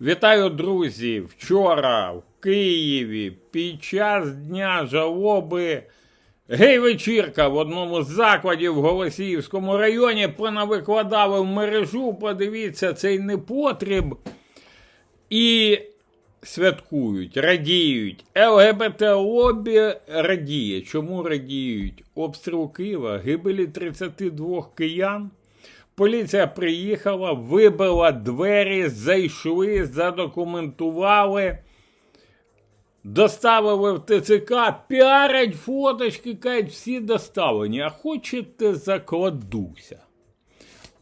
Вітаю, друзі! Вчора в Києві під час дня жалоби гей-вечірка в одному з закладів в Голосіївському районі понавикладали в мережу. Подивіться цей непотріб. І святкують, радіють. ЛГБТ-лобі радіє. Чому радіють? Обстріл Києва, гибелі 32 киян. Поліція приїхала, вибила двері, зайшли, задокументували, доставили в ТЦК, піарять фоточки, кажуть, всі доставлені. А хочете закладуся.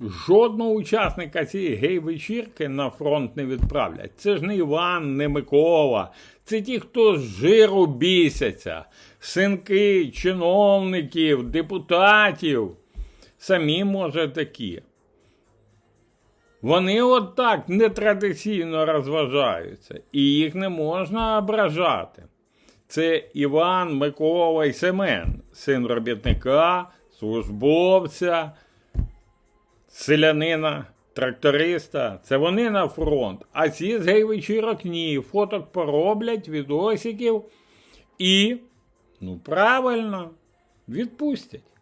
Жодного учасника цієї гей-вечірки на фронт не відправлять. Це ж не Іван, не Микола. Це ті, хто з жиру бісяться. Синки чиновників, депутатів. Самі, може, такі. Вони от так нетрадиційно розважаються, і їх не можна ображати. Це Іван, Микола і Семен, син робітника, службовця, селянина, тракториста. Це вони на фронт. А ці з гей-вечірок ні. Фоток пороблять, відосиків і, ну правильно, відпустять.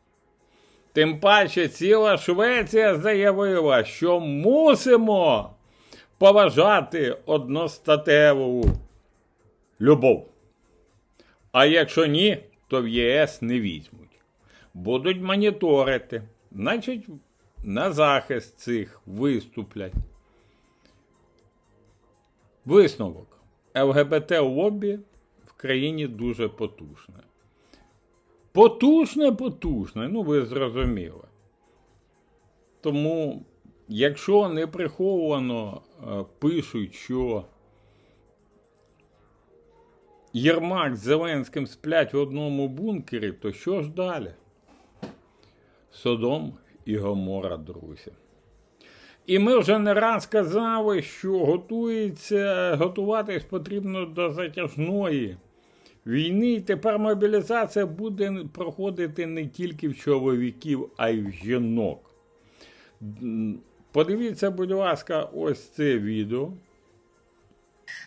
Тим паче ціла Швеція заявила, що мусимо поважати одностатеву любов. А якщо ні, то в ЄС не візьмуть. Будуть моніторити, значить, на захист цих виступлять. Висновок. ЛГБТ-лобі в країні дуже потужне. Потужне, потужне, ну ви зрозуміли. Тому, якщо не приховано е, пишуть, що Єрмак з Зеленським сплять в одному бункері, то що ж далі? Содом і Гомора, друзі. І ми вже не раз казали, що готується, готуватись потрібно до затяжної війни. І тепер мобілізація буде проходити не тільки в чоловіків, а й в жінок. Подивіться, будь ласка, ось це відео.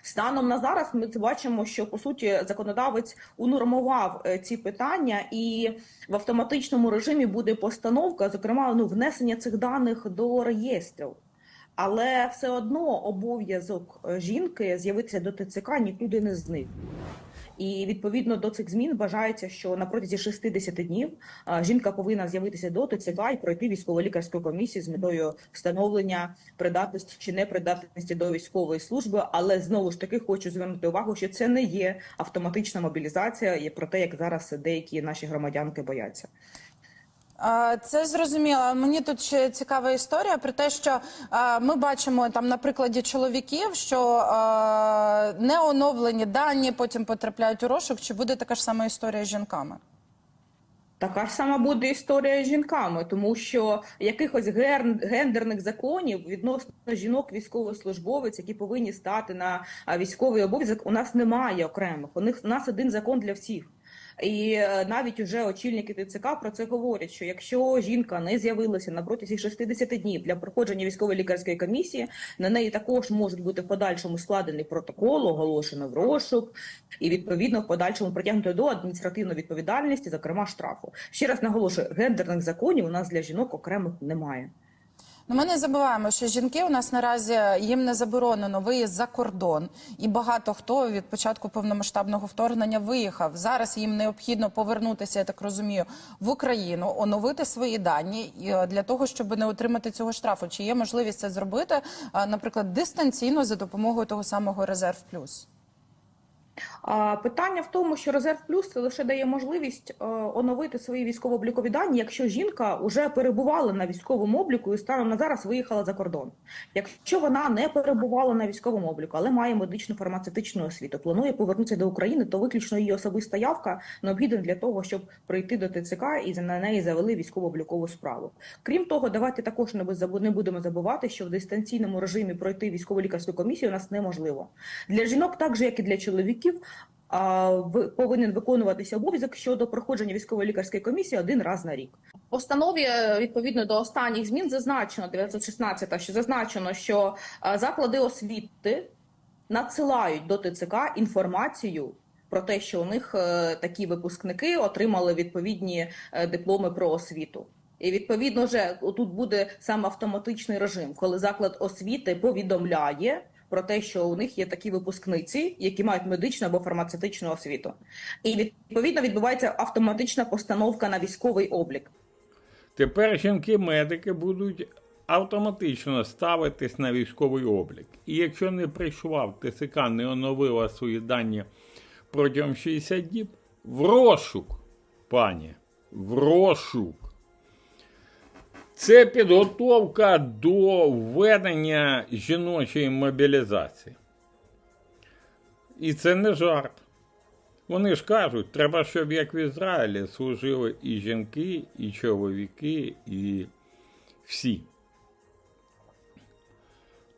Станом на зараз ми бачимо, що по суті законодавець унормував е, ці питання, і в автоматичному режимі буде постановка, зокрема, ну внесення цих даних до реєстрів. Але все одно обов'язок е, жінки з'явитися до ТЦК нікуди не зник. І відповідно до цих змін вважається, що на протязі 60 днів жінка повинна з'явитися до ТЦК і пройти військово-лікарську комісію з метою встановлення придатності чи непридатності до військової служби. Але знову ж таки хочу звернути увагу, що це не є автоматична мобілізація, є про те, як зараз деякі наші громадянки бояться. Це зрозуміло. Мені тут ще цікава історія про те, що ми бачимо там на прикладі чоловіків, що не оновлені дані потім потрапляють у розшук. Чи буде така ж сама історія з жінками? Така ж сама буде історія з жінками, тому що якихось гендерних законів відносно жінок військовослужбовець, які повинні стати на військовий обов'язок, у нас немає окремих. У нас один закон для всіх. І е, навіть уже очільники ТЦК про це говорять: що якщо жінка не з'явилася на протязі 60 днів для проходження військової лікарської комісії, на неї також можуть бути в подальшому складений протокол, оголошено в розшук, і відповідно в подальшому притягнуто до адміністративної відповідальності, зокрема штрафу. Ще раз наголошую, гендерних законів у нас для жінок окремих немає. Ну, ми не забуваємо, що жінки у нас наразі їм не заборонено виїзд за кордон, і багато хто від початку повномасштабного вторгнення виїхав. Зараз їм необхідно повернутися, я так розумію, в Україну, оновити свої дані е, для того, щоб не отримати цього штрафу. Чи є можливість це зробити, наприклад, дистанційно за допомогою того самого резерв плюс? Питання в тому, що резерв плюс це лише дає можливість е, оновити свої військово-облікові дані, якщо жінка вже перебувала на військовому обліку і станом на зараз виїхала за кордон. Якщо вона не перебувала на військовому обліку, але має медичну фармацевтичну освіту, планує повернутися до України, то виключно її особиста явка необхідна для того, щоб прийти до ТЦК і на неї завели військово-облікову справу. Крім того, давайте також не будемо забувати, що в дистанційному режимі пройти військово-лікарську комісію у нас неможливо. Для жінок, так же як і для чоловіків, повинен виконуватися обов'язок щодо проходження військової лікарської комісії один раз на рік. Постанові е, відповідно до останніх змін зазначено 916, що зазначено, що е, заклади освіти надсилають до ТЦК інформацію про те, що у них е, такі випускники отримали відповідні дипломи про освіту. І відповідно вже тут буде сам автоматичний режим, коли заклад освіти повідомляє про те, що у них є такі випускниці, які мають медичну або фармацевтичну освіту. І відповідно відбувається автоматична постановка на військовий облік. Тепер жінки-медики будуть автоматично ставитись на військовий облік. І якщо не прийшла ТСК, не оновила свої дані протягом 60 діб, в розшук, пані, в розшук. Це підготовка до введення жіночої мобілізації. І це не жарт. Вони ж кажуть, треба, щоб як в Ізраїлі служили і жінки, і чоловіки, і всі.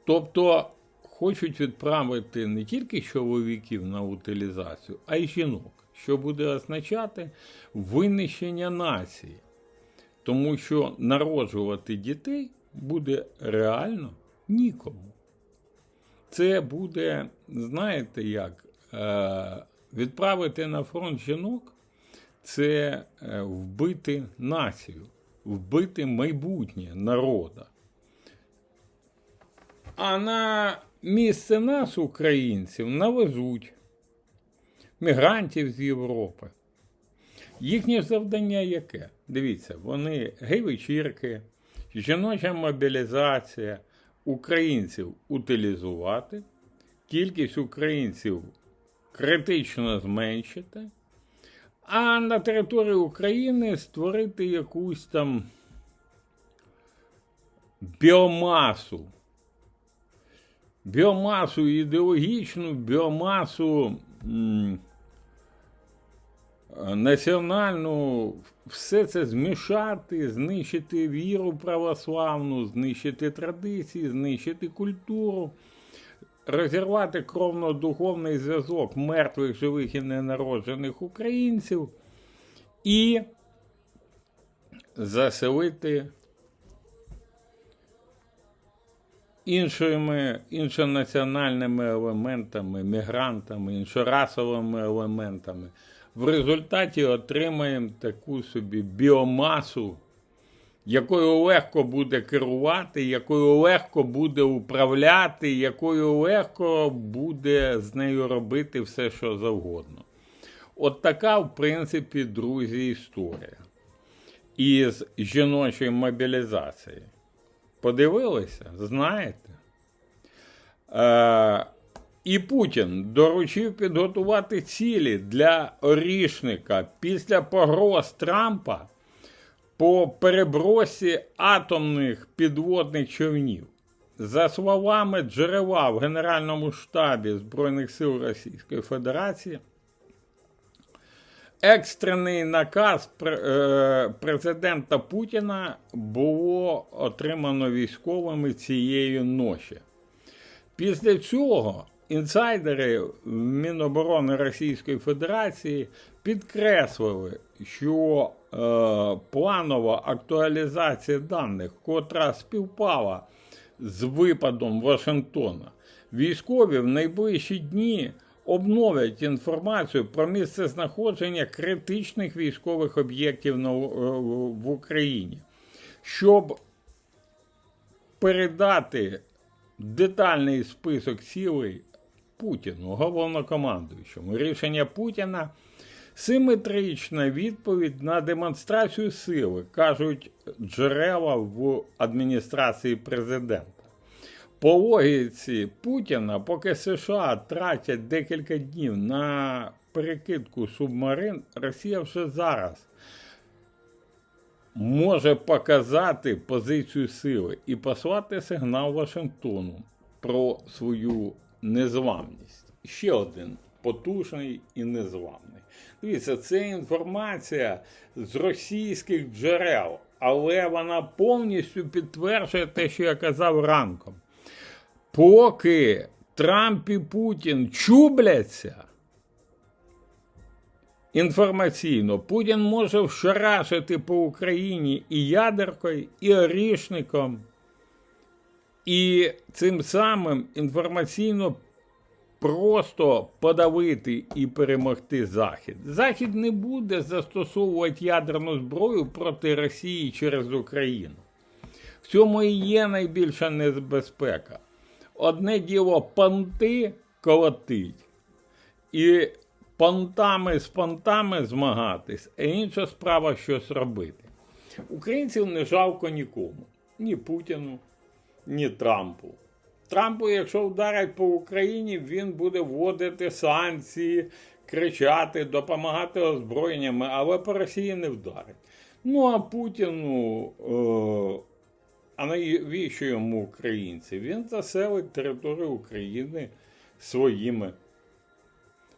Тобто хочуть відправити не тільки чоловіків на утилізацію, а й жінок, що буде означати винищення нації. Тому що народжувати дітей буде реально нікому. Це буде, знаєте як, е, відправити на фронт жінок це е, вбити націю, вбити майбутнє народа. А на місце нас, українців, навезуть мігрантів з Європи. Їхнє завдання яке? Дивіться, вони гей-вечірки, жіноча мобілізація, українців утилізувати, кількість українців критично зменшити, а на території України створити якусь там біомасу. Біомасу ідеологічну, біомасу м, національну, все це змішати, знищити віру православну, знищити традиції, знищити культуру, розірвати кровно-духовний зв'язок мертвих, живих і ненароджених українців і заселити іншими, іншонаціональними елементами, мігрантами, іншорасовими елементами. В результаті отримаємо таку собі біомасу, якою легко буде керувати, якою легко буде управляти, якою легко буде з нею робити все, що завгодно. От така, в принципі, друзі, історія. Із жіночої мобілізації. Подивилися, знаєте. Е, і Путін доручив підготувати цілі для Орішника після погроз Трампа по перебросі атомних підводних човнів. За словами джерела в Генеральному штабі Збройних сил Російської Федерації, екстрений наказ е, президента Путіна було отримано військовими цієї ночі. Після цього інсайдери Міноборони Російської Федерації підкреслили, що е, планова актуалізація даних, котра співпала з випадом Вашингтона, військові в найближчі дні обновлять інформацію про місце знаходження критичних військових об'єктів на- е, в Україні, щоб передати детальний список цілей Путіну, головнокомандуючому. Рішення Путіна симетрична відповідь на демонстрацію сили, кажуть джерела в адміністрації президента. По логіці Путіна, поки США тратять декілька днів на перекидку субмарин, Росія вже зараз може показати позицію сили і послати сигнал Вашингтону про свою незламність. Ще один потужний і незламний. Дивіться, це інформація з російських джерел, але вона повністю підтверджує те, що я казав ранком. Поки Трамп і Путін чубляться, Інформаційно, Путін може вшарашити по Україні і ядеркою, і орішником, і цим самим інформаційно просто подавити і перемогти Захід. Захід не буде застосовувати ядерну зброю проти Росії через Україну. В цьому і є найбільша небезпека. Одне діло понти колотить, і понтами з понтами змагатись, а інша справа щось робити. Українців не жалко нікому, ні Путіну, ні Трампу. Трампу, якщо вдарять по Україні, він буде вводити санкції, кричати, допомагати озброєннями, але по Росії не вдарить. Ну а Путіну, е, а навіщо йому українці? Він заселить територію України своїми.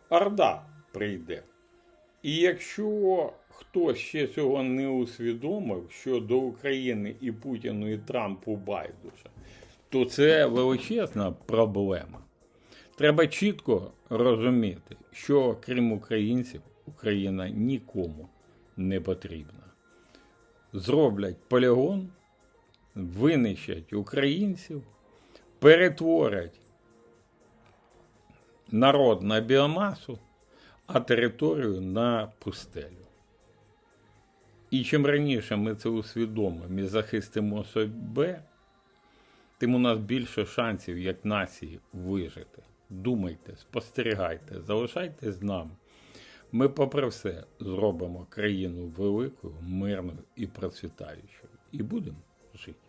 Орда прийде. І якщо хтось ще цього не усвідомив, що до України і Путіну, і Трампу байдуже, то це величезна проблема. Треба чітко розуміти, що крім українців, Україна нікому не потрібна. Зроблять полігон, винищать українців, перетворять народ на біомасу, а територію на пустелю. І чим раніше ми це усвідомимо і захистимо себе, тим у нас більше шансів як нації вижити. Думайте, спостерігайте, залишайтесь з нами. Ми, попри все, зробимо країну великою, мирною і процвітаючою. І будемо жити.